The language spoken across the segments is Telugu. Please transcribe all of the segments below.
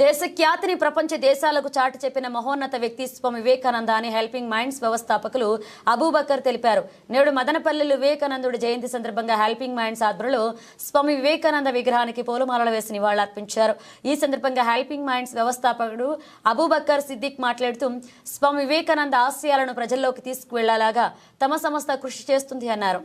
దేశ ఖ్యాతిని ప్రపంచ దేశాలకు చాటి చెప్పిన మహోన్నత వ్యక్తి స్వామి వివేకానంద అని హెల్పింగ్ మైండ్స్ వ్యవస్థాపకులు అబూబకర్ తెలిపారు. నేడు మదనపల్లిలో వివేకానందుడి జయంతి సందర్భంగా హెల్పింగ్ మైండ్స్ ఆధ్వర్యంలో స్వామి వివేకానంద విగ్రహానికి పూలమాలలు వేసి నివాళులర్పించారు. ఈ సందర్భంగా హెల్పింగ్ మైండ్స్ వ్యవస్థాపకుడు అబూబకర్ సిద్దిక్ మాట్లాడుతూ స్వామి వివేకానంద ఆశయాలను ప్రజల్లోకి తీసుకువెళ్ళేలాగా తమ సంస్థ కృషి చేస్తుంది అన్నారు.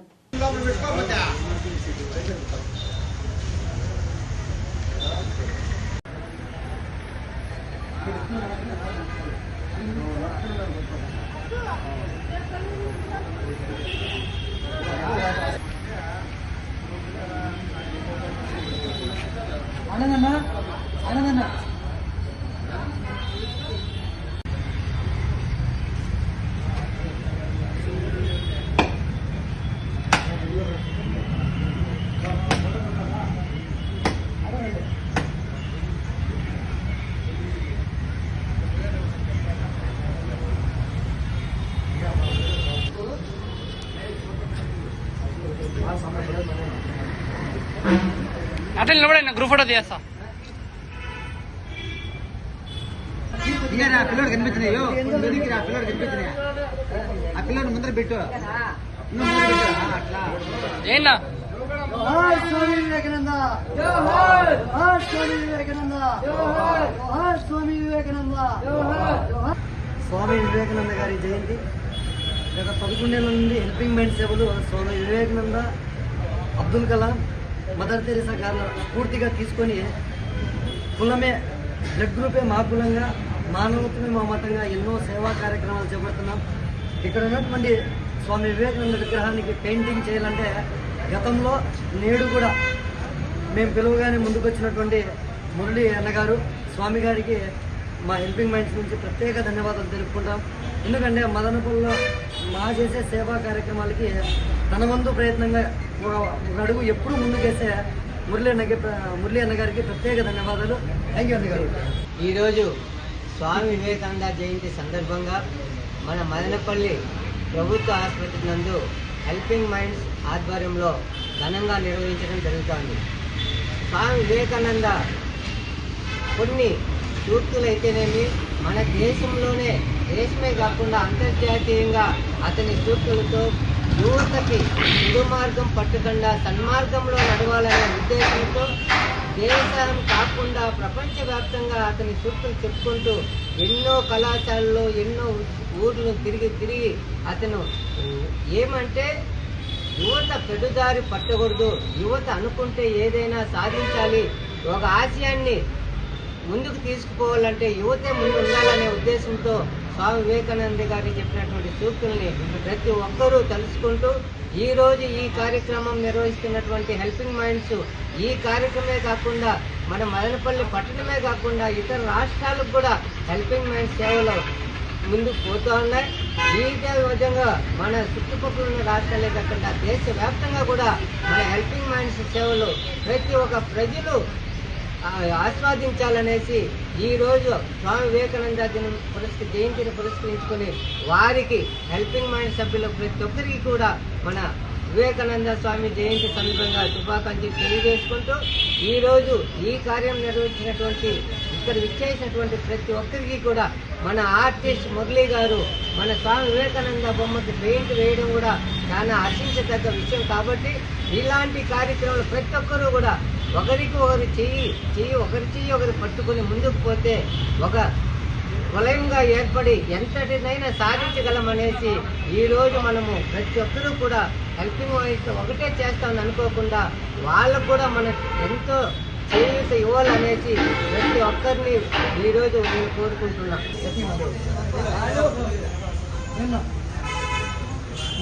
அண்ணன் அண்ணா அண்ணன் அண்ணா అట్లా నిలబడి గ్రూప్ ఫోటో తీస్తా దిగారా పిల్లడు కనిపించినాయో ముందుకి రా పిల్లడు కనిపించినాయా ఆ పిల్లడు ముందర పెట్టు. నువ్వు ముందర పెట్టు. ఆ, అట్లా. ఏంనా జోహార్ స్వామి వివేకానంద. జోహార్ జోహార్ స్వామి వివేకానంద. జోహార్ జోహార్ స్వామి వివేకానంద. జోహార్ జోహార్ స్వామి వివేకానంద గారి జయంతి. గత పదకొండేళ్ళ నుండి హెల్పింగ్ మైండ్ సేవలు స్వామి వివేకానంద అబ్దుల్ కలాం మదర్ తెరీసా గారు స్ఫూర్తిగా తీసుకొని కులమే బ్లడ్ గ్రూపే మా కులంగా మానవత్వమే మా మతంగా ఎన్నో సేవా కార్యక్రమాలు చేపడుతున్నాం. ఇక్కడ ఉన్నటువంటి స్వామి వివేకానంద విగ్రహానికి పెయింటింగ్ చేయాలంటే గతంలో నేడు కూడా మేము పిలువగానే ముందుకు వచ్చినటువంటి మురళి అన్నగారు స్వామి గారికి మా హెల్పింగ్ మైండ్స్ నుంచి ప్రత్యేక ధన్యవాదాలు తెలుపుకుంటాం. ఎందుకంటే మదనపూర్లో మా చేసే సేవా కార్యక్రమాలకి తన వంతు ప్రయత్నంగా ఒక అడుగు ఎప్పుడు ముందుకేసే మురళి అన్న మురళి అన్న గారికి ప్రత్యేక ధన్యవాదాలు. థ్యాంక్ యూ అన్న గారు. ఈరోజు స్వామి వివేకానంద జయంతి సందర్భంగా మన మదనపల్లి ప్రభుత్వ ఆసుపత్రి నందు హెల్పింగ్ మైండ్స్ ఆధ్వర్యంలో ఘనంగా నిర్వహించడం జరుగుతోంది. స్వామి వివేకానంద కొన్ని సూక్తులైతేనేమి? మన దేశంలోనే దేశమే కాకుండా అంతర్జాతీయంగా అతని సూక్తులతో యువతకి దుర్మార్గం పట్టకుండా సన్మార్గంలో నడవాలనే ఉద్దేశంతో దేశం కాకుండా ప్రపంచవ్యాప్తంగా అతని సూక్తులు చెప్పుకుంటూ ఎన్నో కళాశాలలో ఎన్నో ఊర్లు తిరిగి తిరిగి అతను ఏమంటే యువత పెడుదారి పట్టకూడదు యువత అనుకుంటే ఏదైనా సాధించాలి. ఒక ఆశయాన్ని ముందుకు తీసుకుపోవాలంటే యువతే ముందు ఉండాలనే ఉద్దేశంతో స్వామి వివేకానంద గారు చెప్పినటువంటి సూక్తుల్ని ప్రతి ఒక్కరూ తెలుసుకుంటూ ఈ రోజు ఈ కార్యక్రమం నిర్వహిస్తున్నటువంటి హెల్పింగ్ మైండ్స్ ఈ కార్యక్రమే కాకుండా మన మదనపల్లి పట్టణమే కాకుండా ఇతర రాష్ట్రాలకు కూడా హెల్పింగ్ మైండ్స్ సేవలు ముందుకు పోతూ ఉన్నాయి. ఈ విధంగా మన చుట్టుపక్కల ఉన్న రాష్ట్రాలే కాకుండా దేశవ్యాప్తంగా కూడా మన హెల్పింగ్ మైండ్స్ సేవలు ప్రతి ఒక్క ప్రజలు ఆస్వాదించాలనేసి ఈరోజు స్వామి వివేకానంద దినం పురస్క జయంతిని పురస్కరించుకొని వారికి హెల్పింగ్ మైండ్ సభ్యులు ప్రతి ఒక్కరికి కూడా మన వివేకానంద స్వామి జయంతి సందర్భంగా శుభాకాంక్షలు తెలియజేసుకుంటూ ఈరోజు ఈ కార్యం నిర్వహించినటువంటి ఇక్కడ విచ్చేసినటువంటి ప్రతి ఒక్కరికి కూడా మన ఆర్టిస్ట్ మురళీ గారు మన స్వామి వివేకానంద బొమ్మకి పెయింట్ వేయడం కూడా చాలా హర్షించదగ్గ విషయం కాబట్టి ఇలాంటి కార్యక్రమాలు ప్రతి ఒక్కరూ కూడా ఒకరికి ఒకరు చెయ్యి చెయ్యి ఒకరి చెయ్యి ఒకరు పట్టుకొని ముందుకు పోతే ఒక వలయంగా ఏర్పడి ఎంతటినైనా సాధించగలమనేసి ఈరోజు మనము ప్రతి ఒక్కరూ కూడా హెల్పింగ్ వాయిస్ ఒకటే చేస్తామని అనుకోకుండా వాళ్ళకు కూడా మనం ఎంతో చేయూత ఇవ్వాలనేసి ప్రతి ఒక్కరిని ఈరోజు నేను కోరుకుంటున్నాం.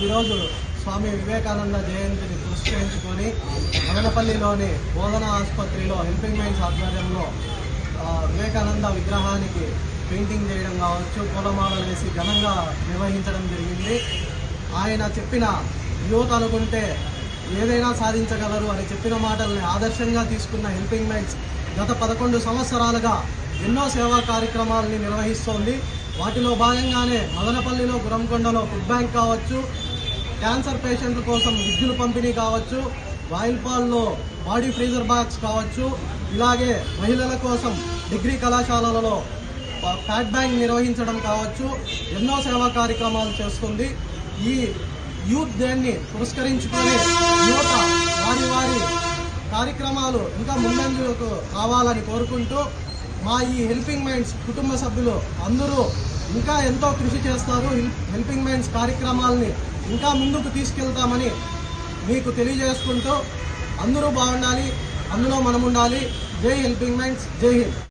ఈరోజు స్వామి వివేకానంద జయంతిని పురస్కరించుకొని మదనపల్లిలోని బోధన ఆసుపత్రిలో హెల్పింగ్ మైన్స్ ఆధ్వర్యంలో వివేకానంద విగ్రహానికి పెయింటింగ్ చేయడం కావచ్చు పూలమాలలు వేసి ఘనంగా నిర్వహించడం జరిగింది. ఆయన చెప్పిన యువత అనుకుంటే ఏదైనా సాధించగలరు అని చెప్పిన మాటల్ని ఆదర్శంగా తీసుకున్న హెల్పింగ్ మైన్స్ గత పదకొండు సంవత్సరాలుగా ఎన్నో సేవా కార్యక్రమాలని నిర్వహిస్తోంది. వాటిలో భాగంగానే మదనపల్లిలో గురంకొండలో ఫుడ్ బ్యాంక్ కావచ్చు క్యాన్సర్ పేషెంట్ల కోసం విద్యుల పంపిణీ కావచ్చు రాయల్పాల్లో బాడీ ఫ్రీజర్ బాక్స్ కావచ్చు ఇలాగే మహిళల కోసం డిగ్రీ కళాశాలలలో ఫ్యాట్ బ్యాంక్ నిర్వహించడం కావచ్చు ఎన్నో సేవా కార్యక్రమాలు చేస్తుంది. ఈ యూత్ డేని పురస్కరించుకొని యువత వారి వారి కార్యక్రమాలు ఇంకా ముందంజకు రావాలని కోరుకుంటూ మా ఈ హెల్పింగ్ మైండ్స్ కుటుంబ సభ్యులు అందరూ ఇంకా ఎంతో కృషి చేస్తారు. హెల్పింగ్ మైండ్స్ కార్యక్రమాలని ఇంకా ముందుకు తీసుకెళ్తామని మీకు తెలియజేసుకుంటూ అందరూ బాగుండాలి అందులో మనం ఉండాలి జై హెల్పింగ్ మైండ్స్ జై హింద్.